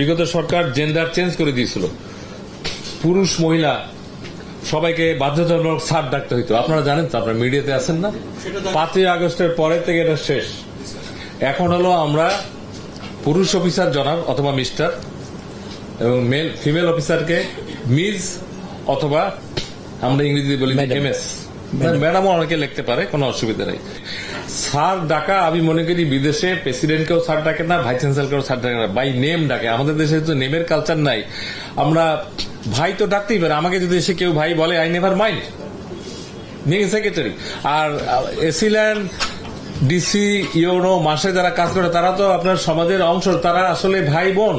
বিগত সরকার gender change করে দিয়েছিল। পুরুষ মহিলা সবাইকে বাধ্যতামূলক সার ডাকতে হইতো। আপনারা জানেন তো আপনারা মিডিয়াতে আছেন না? পাঁচই আগস্টের পরে থেকে এটা শেষ। এখন হলো আমরা পুরুষ অফিসার জনাব অথবা মিস্টার এবং মেল ফিমেল অফিসারকে মিস অথবা আমরা ইংরেজিতে বলি এম এস ম্যাডামও অনেকে লিখতে পারে, কোনো অসুবিধা নেই। স্যার ডাকা, আমি মনে করি বিদেশে প্রেসিডেন্টকেও স্যার ডাকে না, ভাইস চ্যান্সেলরকেও স্যার ডাকে না। বাই নেম ডাকে। আমাদের দেশে তো নেমের কালচার নাই। আমরা ভাই তো ডাকতেই পারে। আমাকে যদি এসে কেউ ভাই বলে I never mind being secretary R AC land DC, UNO, মাসে যারা কাজ করে, তারা তো আপনার সমাজের অংশ। তারা আসলে ভাই, বোন।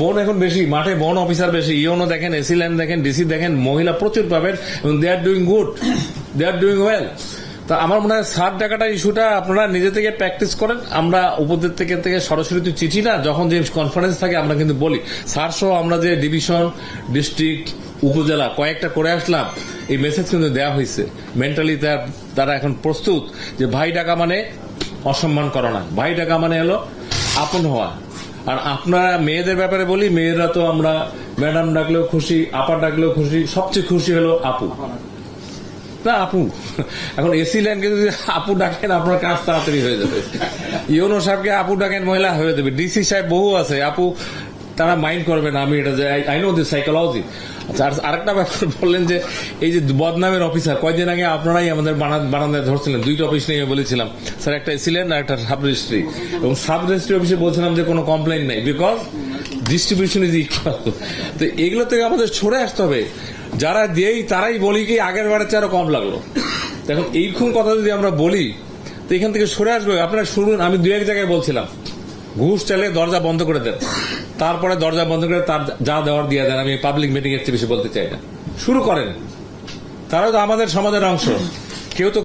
বোন এখন বেশি, মাঠে বোন, অফিসার বেশি। ইউনো দেখেন এসিল্যান্ড দেখেন, ডিসি দেখেন, মহিলা প্রচুর পাবেন এবং they are doing good they are doing well তা আমার মনে হয় সার টাকাটা ইস্যুটা আপনারা নিজে থেকে প্র্যাকটিস করেন। আমরা উপদের থেকে থেকে সরাসরি তো চিঠি না, যখন যে কনফারেন্স থাকে আমরা কিন্তু বলি। স্যার সহ আমরা যে ডিভিশন ডিস্ট্রিক্ট উপজেলা কয়েকটা করে আসলাম, এই মেসেজ কিন্তু দেওয়া হয়েছে। মেন্টালি তারা এখন প্রস্তুত যে ভাই ডাকা মানে অসম্মান করা না। ভাই ডাকা মানে হলো আপন হওয়া। আর আপনারা মেয়েদের ব্যাপারে বলি, মেয়েরা তো আমরা ম্যাডাম ডাকলেও খুশি, আপা ডাকলেও খুশি, সবচেয়ে খুশি হলো আপু। না, আপু। এখন এসি লাইনকে যদি আপু ডাকেন, আপনার কাজ তাড়াতাড়ি হয়ে যাবে। ইউনো সাহেবকে আপু ডাকেন, মহিলা হয়ে যাবে। ডিসি সাহেব বহু আছে। আপু, তারা মাইন্ড করবে না, আমি এটা আই নো দিস সাইকোলজি আর, আরেকটা ব্যাপার বললেন যে, এই যে বদনামের অফিসার কয়দিন আগে আপনারাই আমাদের বারান্দায় ধরছিলেন। দুইটা অফিস নিয়ে বলেছিলাম। স্যার, একটা এসিলেন আর একটা সাব রেজিস্ট্রি এবং সাব রেজিস্ট্রি অফিসে বলছিলাম যে, কোনো কমপ্লেন নেই। বিকজ ডিস্ট্রিবিউশন ইজ ইকুয়াল তো এগুলো থেকে আমাদের সরে আসতে হবে। যারা দেই, তারাই বলি কি, আগের বারের চেয়ে আরও কম লাগল। দেখুন, এইরকম কথা যদি আমরা বলি, তো এখান থেকে সরে আসবে। আপনারা শুনুন, আমি দু এক জায়গায় বলছিলাম, ঘুষ চালে দরজা বন্ধ করে দেন। তারপরে দরজা বন্ধ করে তার যা দেওয়ার দিয়ে দেন। আমি পাবলিক মিটিং এর চেয়ে বেশি বলতে চাই না। শুরু করেন। তারা তো আমাদের সমাজের অংশ। কেউ তো